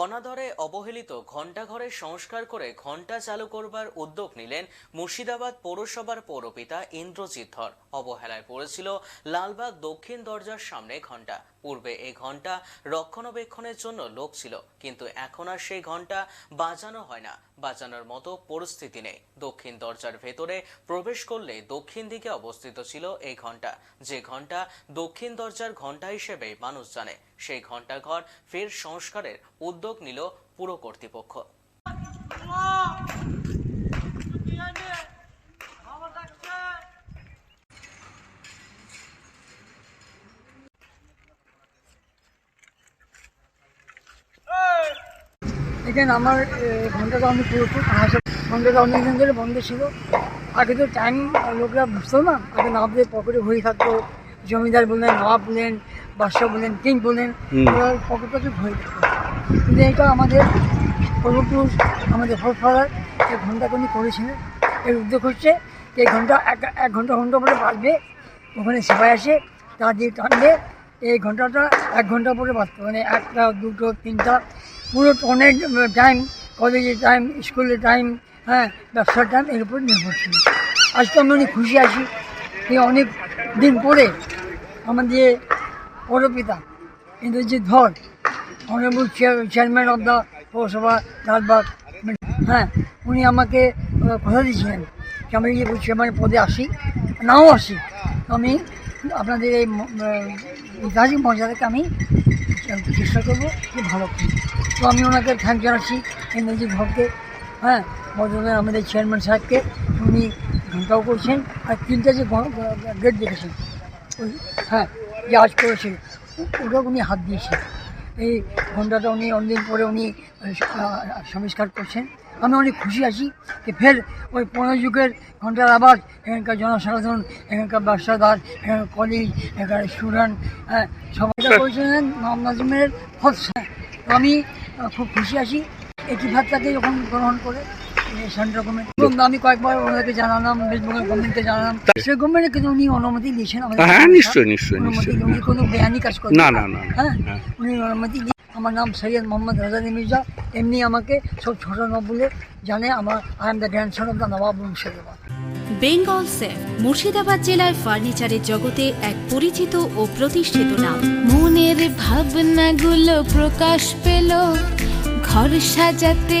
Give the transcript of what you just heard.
অনাদরে অবহেলিত ঘণ্টাঘরের সংস্কার করে ঘণ্টা চালু করবার উদ্যোগ নিলেন মুর্শিদাবাদ পৌরসভার পৌরপিতা ইন্দ্রজিৎ ধর। অবহেলায় পড়েছিল লালবাগ দক্ষিণ দরজার সামনে ঘণ্টা। পূর্বে এই ঘণ্টা রক্ষণাবেক্ষণের জন্য লোক ছিল, কিন্তু এখন আর সেই ঘণ্টা বাজানো হয় না। বাজানোর মতো পরিস্থিতি নেই। দক্ষিণ দরজার ভেতরে প্রবেশ করলে দক্ষিণ দিকে অবস্থিত ছিল এই ঘণ্টা। যে ঘণ্টা দক্ষিণ দরজার ঘণ্টা হিসেবে মানুষ জানে, সেই ঘণ্টাঘর ফের সংস্কারের উদ্যোগ নিল পুর কর্তৃপক্ষ। এখানে আমার ঘন্টাটা আমি পুরোপুরি ঘন্টাটা অনেকদিন ধরে বন্ধ ছিল। আগে তো টাইম লোকরা বুঝতো না আগে নবাবদের পকেটে ভরি থাকতো জমিদার বললেন নবাব বলেন বাদশাহ বলেন কিং বলেন পকেট পকেটে ভরি থাকতো। কিন্তু এটা আমাদের পূর্বপুরুষ আমাদের ফাদার এই উনি করেছিলেন এর উদ্যোগ হচ্ছে এই ঘণ্টা এক এক ঘণ্টা ঘণ্টা পরে বাজবে, ওখানে সেবাই আসে তা দিয়ে টানবে, এই ঘন্টাটা এক ঘণ্টা পরে বাজতো মানে একটা, দুটো, তিনটা, পুরো অনেক টাইম কলেজের টাইম স্কুলের টাইম হ্যাঁ ব্যবসার টাইম এর উপর নির্ভরশীল। আজকে আমি অনেক খুশি আছি যে অনেক দিন পরে আমাদের পৌরপিতা, ইন্দ্রজিৎ ধর অনারেবল চেয়ারম্যান অফ দ্য পৌরসভা লালবাগ হ্যাঁ উনি আমাকে কথা দিয়েছিলেন। যে আমি যে চেয়ারম্যানের পদে আসি, নাও আসি, আমি আপনাদের এই ঐতিহাসিক মর্যাদাকে আমি চেষ্টা করব যে ভালো করি তো আমি ওনাকে থ্যাংক জানাচ্ছি ইন্দ্রজিৎ ভবকে হ্যাঁ বর্ধমানের আমাদের চেয়ারম্যান সাহেবকে, উনি ঘন্টাও করছেন, আর তিনটা যে গেট দেখেছেন হ্যাঁ যে আজ করেছে ওটা উনি হাত দিয়েছেন। এই ঘন্টাটা উনি অনেকদিন পরে উনি আহ, সংস্কার করছেন আমি অনেক খুশি আছি যে ফের ওই পনেরো যুগের ঘণ্টার আবার এখানকার জনসাধারণ এখানকার ব্যবসাদার এখানকার কলেজ এখানকার স্টুডেন্ট হ্যাঁ সবাই এটা করেছিলেন মোহাম্মদ ভরসা আমি খুব খুশি আছি এটি ভাতটাকে যখন গ্রহণ করে সেন্ট্রাল গভর্নমেন্ট এবং আমি কয়েকবার ওনাকে জানালাম ওয়েস্ট বেঙ্গল গভর্নমেন্টকে জানালাম। স্টেট গভর্নমেন্টে কিন্তু উনি অনুমতি দিয়েছেন আমাদের হ্যাঁ, নিশ্চয়ই, নিশ্চয়ই, নিশ্চয়ই। উনি কোনো বেআইনি কাজ করেন না, না, না, না। হ্যাঁ হ্যাঁ। উনি অনুমতি আমার নাম সৈয়দ মোহাম্মদ রাজাদি মির্জা এমনি আমাকে সব ছোট নব বলে জানে আমার I am the grandson of the nawab Murshidabad. Bengal safe Murshidabad জেলায় ফার্নিচারের জগতে এক পরিচিত ও প্রতিষ্ঠিত নাম। মনের ভাবনাগুলো প্রকাশ পেল ঘর সাজাতে